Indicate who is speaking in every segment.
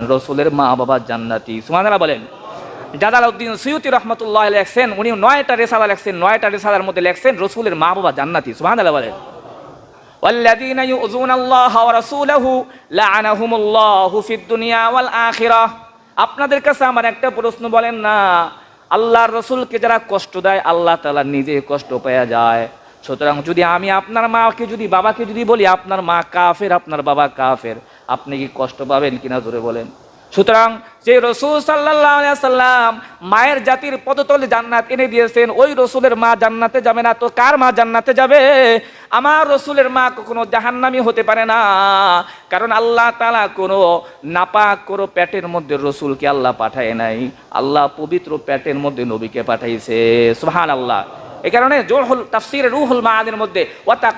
Speaker 1: রসুলের মা বাবা জান্নাতি সুমানারা বলেন জাদাল উদ্দিন সৈয়দি রহমতুল্লাহ লেখছেন উনি নয়টা রেসালা লেখছেন নয়টা রেসালার মধ্যে লেখছেন রসুলের মা বাবা জান্নাতি সুবহানাল্লাহ বলেন والذين يؤذون الله ورسوله لعنهم الله في الدنيا والآخرة আপনাদের কাছে আমার একটা প্রশ্ন বলেন না আল্লাহর রসুলকে যারা কষ্ট দেয় আল্লাহ তাআলা নিজে কষ্ট পেয়ে যায় সুতরাং যদি আমি আপনার মাকে যদি বাবাকে যদি বলি আপনার মা কাফের আপনার বাবা কাফের আপনি কি কষ্ট পাবেন কিনা ধরে বলেন। সুতরাং যে রসুল সাল্লাহ সাল্লাম মায়ের জাতির পদতলে জান্নাত এনে দিয়েছেন, ওই রসুলের মা জান্নাতে যাবে না। তো কার মা জান্নাতে যাবে? আমার রসুলের মা কখনো জাহান্নামি হতে পারে না। কারণ আল্লাহ তালা কোনো নাপাক, কোনো প্যাটের মধ্যে রসুলকে আল্লাহ পাঠায় নাই। আল্লাহ পবিত্র প্যাটের মধ্যে নবীকে পাঠাইছে। সুহান আল্লাহ এই কারণে জোরহুল তাফসির রুহুল মাহাদের মধ্যে ওয়াতা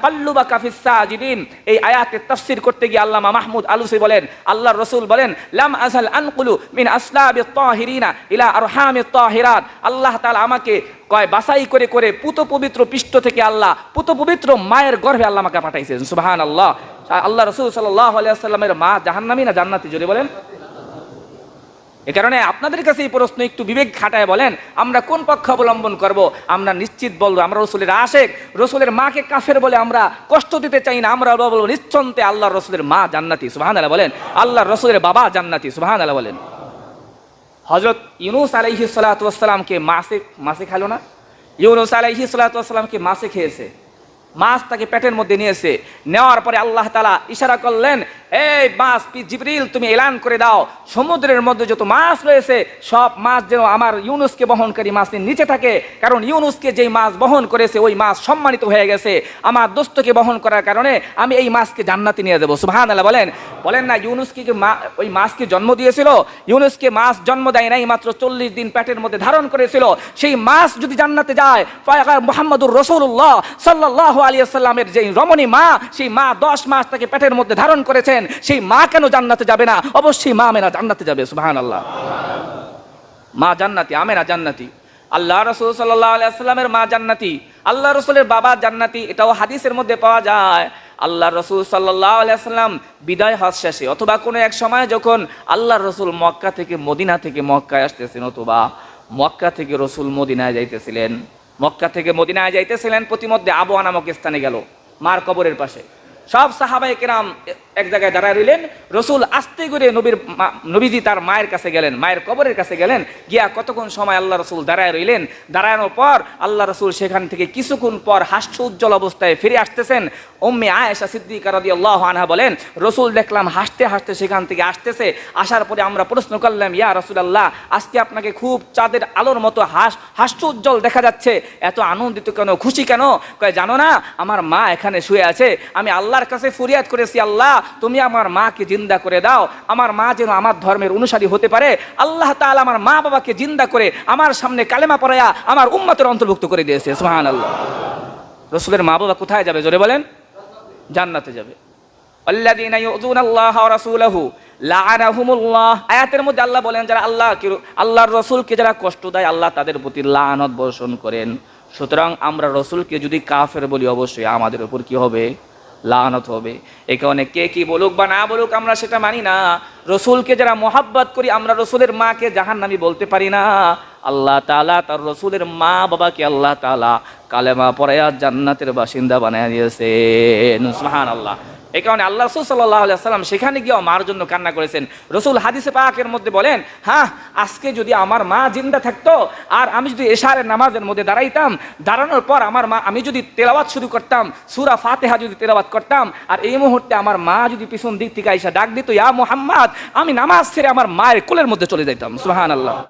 Speaker 1: কাফিস সাজিদিন, এই আয়াতের তাফসির করতে গিয়ে আল্লামা মাহমুদ আলুসি বলেন, আল্লাহর রসুল বলেন, লাম আসাল আনকুলু মিন আসলাবি তাহিরিনা ইলা আর আরহামি তাহিরাত আল্লাহ তাআলা আমাকে কয় বাসাই করে করে পুত পবিত্র পৃষ্ঠ থেকে আল্লাহ, পুত পবিত্র মায়ের গর্ভে আল্লাহ আমাকে পাঠাইছেন সুবহান আল্লাহ আল্লাহ রসুল সাল্লাহ আলিয়া সাল্লামের মা জাহান্নামী না জান্নাতি, জোরে বলেন? এ কারণে আপনাদের কাছে এই প্রশ্ন একটু বিবেক খাটায় বলেন, আমরা কোন পক্ষ অবলম্বন করব? আমরা নিশ্চিত বলব, আমরা রসুলের আশেক, রসুলের মাকে কাফের বলে আমরা কষ্ট দিতে চাই না, আমরা বলব নিশ্চন্তে আল্লাহ রসুলের মা জান্নাতি সুবাহান আল্লাহ বলেন। আল্লাহ রসুলের বাবা জান্নাতি সুবাহান আল্লাহ বলেন। হজরত ইউনুস আলাইহি সালাতামকে মাসে মাসে খেলো না? ইউনুস আলাইহি সালাতামকে মাসে খেয়েছে। মাছ তাকে পেটের মধ্যে নিয়েছে নেওয়ার পরে আল্লাহ তালা ইশারা করলেন, এই মাছ জিবরিল, তুমি এলান করে দাও। সমুদ্রের মধ্যে যত মাছ রয়েছে, সব মাছ যেন আমার ইউনুসকে বহনকারী মাছের নিচে থাকে। কারণ ইউনুসকে যেই মাছ বহন করেছে, ওই মাছ সম্মানিত হয়ে গেছে। আমার দোস্তকে বহন করার কারণে আমি এই মাছকে জান্নাতে নিয়ে যাব। সুহান আল্লাহ বলেন। বলেন না ইউনুসকে ওই মাছকে জন্ম দিয়েছিল? ইউনুসকে মাছ জন্ম দেয় নাই, মাত্র চল্লিশ দিন পেটের মধ্যে ধারণ করেছিল। সেই মাছ যদি জান্নাতে যায় মোহাম্মদুর রসুল্লাহ সাল্লাহ আলিয়াল্লামের যে রমণী মা, সেই মা দশ মাস তাকে পেটের মধ্যে ধারণ করেছেন, সেই মা কেন জান্নাতে যাবে না? অবশ্যই মা মেনা জান্নাতে যাবে সুহান আল্লাহ মা জান্নাতি, আমেনা জান্নাতি। আল্লাহ রসুল সাল্লাহ মা জান্নাতি। আল্লাহ রসুলের বাবা জান্নাতি, এটাও হাদিসের মধ্যে পাওয়া যায়। আল্লাহ রসুল সাল্লাহ আলিয়াল্লাম বিদায় হজ শেষে, অথবা কোনো এক সময় যখন আল্লাহ রসুল মক্কা থেকে মদিনা থেকে মক্কায় আসতেছেন, অথবা মক্কা থেকে রসুল মদিনায় যাইতেছিলেন মক্কা থেকে মদিনায় যাইতেছিলেন, প্রতিমধ্যে আবহাওয়া নামক স্থানে গেল, মার কবরের পাশে। সব সাহাবাই কেরাম এক জায়গায় দাঁড়ায় রইলেন। রসুল আস্তে করে নবীর নবীজি তার মায়ের কাছে গেলেন, মায়ের কবরের কাছে গেলেন। গিয়া কতক্ষণ সময় আল্লাহ রসুল দাঁড়ায় রইলেন? দাঁড়ানোর পর আল্লাহ রসুল সেখান থেকে কিছুক্ষণ পর হাস্য উজ্জ্বল অবস্থায় ফিরে আসতেছেন। অম্মে আয়েশা সিদ্দিকা আল্লাহ আনহা বলেন, রসুল দেখলাম হাসতে হাসতে সেখান থেকে আসতেছে। আসার পরে আমরা প্রশ্ন করলাম, ইয়া রসুল আল্লাহ আজকে আপনাকে খুব চাঁদের আলোর মতো হাস, হাস্য উজ্জ্বল দেখা যাচ্ছে। এত আনন্দিত কেন? খুশি কেন? কয়, জানো না, আমার মা এখানে শুয়ে আছে। আমি আল্লাহর কাছে ফরিয়াদ করেছি, আল্লাহ। তুমি আমার মাকে জিন্দা করে দাও। আমার মা যেন আমার ধর্মের অনুসারী হতে পারে। আল্লাহ তাআলা আমার মা বাবাকে জিন্দা করে আমার সামনে কালেমা পড়ায়া আমার উম্মতের অন্তর্ভুক্ত করে দিয়েছে। সুবহান আল্লাহ রসুলের মা বাবা কোথায় যাবে? জোরে বলেন। জান্নাতে যাবে। আয়াতের মধ্যে আল্লাহ বলেন, যারা আল্লাহ আল্লাহর রাসূলকে যারা কষ্ট দেয়, আল্লাহ তাদের প্রতি লানত বর্ষণ করেন। সুতরাং আমরা রসুলকে যদি কাফের বলি, অবশ্যই আমাদের উপর কি হবে? লানত হবে। এই কারণে কে কি বলুক বা না বলুক, আমরা সেটা মানি না। রসুলকে যারা মোহাব্বত করি, আমরা রসুলের মাকে জাহান নামি বলতে পারি না। আল্লাহ তালা তার রসুলের মা বাবাকে আল্লাহ তালা কালেমা পড়ায়া জান্নাতের বাসিন্দা বানায় দিয়েছে আল্লাহ এই কারণে আল্লাহ রসুল সাল্লাহ সাল্লাম সেখানে গিয়ে মার জন্য কান্না করেছেন। রসুল হাদিসে পাকের মধ্যে বলেন হ্যাঁ আজকে যদি আমার মা জিন্দা থাকতো আর আমি যদি এশারের নামাজের মধ্যে দাঁড়াইতাম, দাঁড়ানোর পর আমার মা, আমি যদি তেলাওয়াত শুরু করতাম, সুরা ফাতেহা যদি তেলাওয়াত করতাম, আর এই মুহূর্তে আমার মা যদি পিছন দিক থেকে আইসা ডাক দিত, ইয়া মোহাম্মদ, আমি নামাজ ছেড়ে আমার মায়ের কোলের মধ্যে চলে যাইতাম। সুহান আল্লাহ